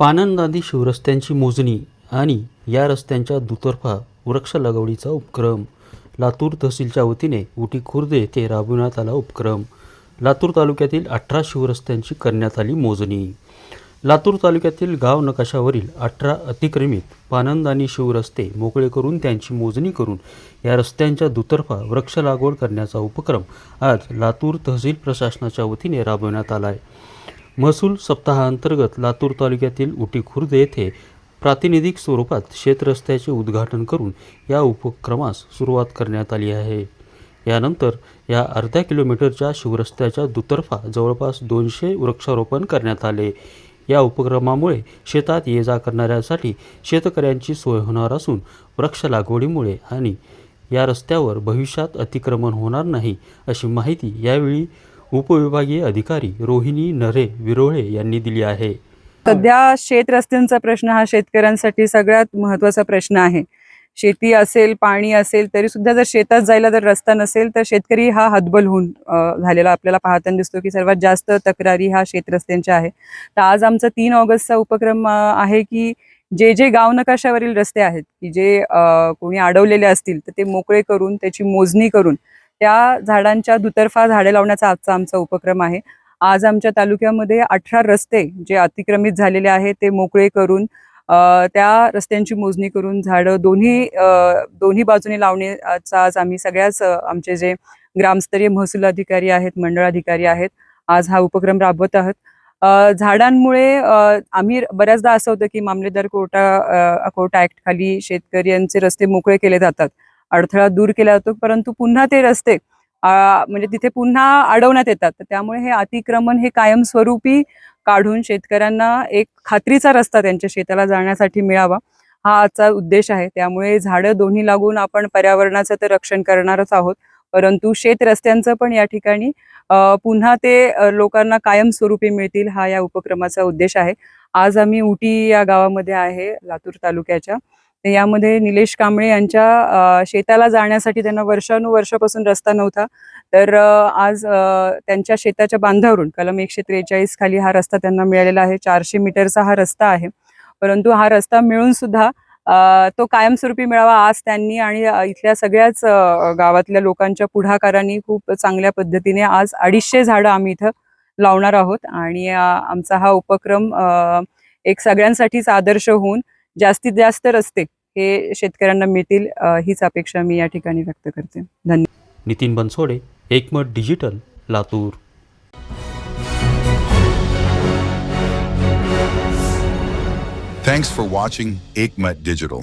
पानंदादी शिवरस्त्यांची मोजणी आणि या रस्त्यांच्या दुतर्फा वृक्ष लागवडीचा उपक्रम. लातूर तहसीलच्या वतीने उटी खुर्द येथे राबविण्यात आला उपक्रम. लातूर तालुक्यातील अठरा शिवरस्त्यांची करण्यात आली मोजणी. लातूर तालुक्यातील गाव नकाशावरील अठरा अतिक्रमित पानंद आणि शिवरस्ते मोकळे करून त्यांची मोजणी करून या रस्त्यांच्या दुतर्फा वृक्ष लागवड करण्याचा उपक्रम आज लातूर तहसील प्रशासनाच्या वतीने राबविण्यात आला आहे महसूल सप्ताहांतर्गत लातूर तालुक्यातील उटी खुर्द येथे प्रातिनिधिक स्वरूपात शेतरस्त्याचे उद्घाटन करून या उपक्रमास सुरुवात करण्यात आली आहे. यानंतर या अर्ध्या किलोमीटरच्या शिवरस्त्याच्या दुतर्फा जवळपास दोनशे वृक्षारोपण करण्यात आले. या उपक्रमामुळे शेतात ये जा करणाऱ्यांसाठी शेतकऱ्यांची सोय होणार असून वृक्ष लागवडीमुळे आणि या रस्त्यावर भविष्यात अतिक्रमण होणार नाही अशी माहिती यावेळी उपविभागीय अधिकारी रोहिणी नरे विरोळे यांनी दिली आहे. सध्या शेत रस्त्यांचा प्रश्न हा शेतकऱ्यांसाठी सगळ्यात महत्त्वाचा प्रश्न आहे. शेती असेल पाणी असेल तरी सुद्धा जर शेतात जायला जर रस्ता नसेल तर शेतकरी हा हतबल होऊन झालेला आपल्याला पाहताना दिसतो की सर्वात जास्त तक्रारी हा शेत रस्त्यांच्या आहे. तर आज आमचा तीन ऑगस्टचा उपक्रम आहे की जे जे गाव नकाशावरील रस्ते आहेत की जे कोणी अडवलेले असतील तर ते मोकळे करून त्याची मोजणी करून त्या झाडांच्या दुतर्फा झाडे लावण्याचा आजचा आमचा उपक्रम आहे. आज आमच्या तालुक्यामध्ये अठरा रस्ते जे अतिक्रमित झालेले आहेत ते मोकळे करून त्या रस्त्यांची मोजणी करून झाडं दोन्ही अ, दोन्ही बाजूने लावण्याचा आज आम्ही सगळ्याच आमचे जे ग्रामस्तरीय महसूल अधिकारी आहेत मंडळ अधिकारी आहेत आज हा उपक्रम राबवत आहोत. झाडांमुळे आम्ही बऱ्याचदा असं होतं की मामलेदार कोर्टा कोर्टा ऍक्ट खाली शेतकऱ्यांचे रस्ते मोकळे केले जातात. अडथळा दूर केला जातो परंतु पुन्हा ते रस्ते म्हणजे तिथे पुन्हा अडवण्यात येतात. तर त्यामुळे हे अतिक्रमण हे कायमस्वरूपी काढून शेतकऱ्यांना एक खात्रीचा रस्ता त्यांच्या शेताला जाण्यासाठी मिळावा हा आजचा उद्देश आहे. त्यामुळे झाडं दोन्ही लागून आपण पर्यावरणाचं तर रक्षण करणारच आहोत परंतु शेत रस्त्यांचं पण या ठिकाणी पुन्हा ते लोकांना कायमस्वरूपी मिळतील हा या उपक्रमाचा उद्देश आहे. आज आम्ही उटी या गावामध्ये आहे लातूर तालुक्याच्या. तर यामध्ये निलेश कांबळे यांच्या शेताला जाण्यासाठी त्यांना वर्षानुवर्षापासून रस्ता नव्हता. तर आज त्यांच्या शेताच्या बांधावरून कलम एकशे त्रेचाळीस खाली हा रस्ता त्यांना मिळालेला आहे. चारशे मीटरचा हा रस्ता आहे. परंतु हा रस्ता मिळून सुद्धा तो कायमस्वरूपी मिळावा आज त्यांनी आणि इथल्या सगळ्याच गावातल्या लोकांच्या पुढाकारांनी खूप चांगल्या पद्धतीने आज अडीचशे झाडं आम्ही इथं लावणार आहोत. आणि आमचा हा उपक्रम एक सगळ्यांसाठीच आदर्श होऊन जास्तीत जास्त रस्ते हे शेतकऱ्यांना मिळतील हीच अपेक्षा मी या ठिकाणी व्यक्त करते धन्यवाद Nitin Bansode Ekmat digital Latur Thanks for watching Aikmat Digital.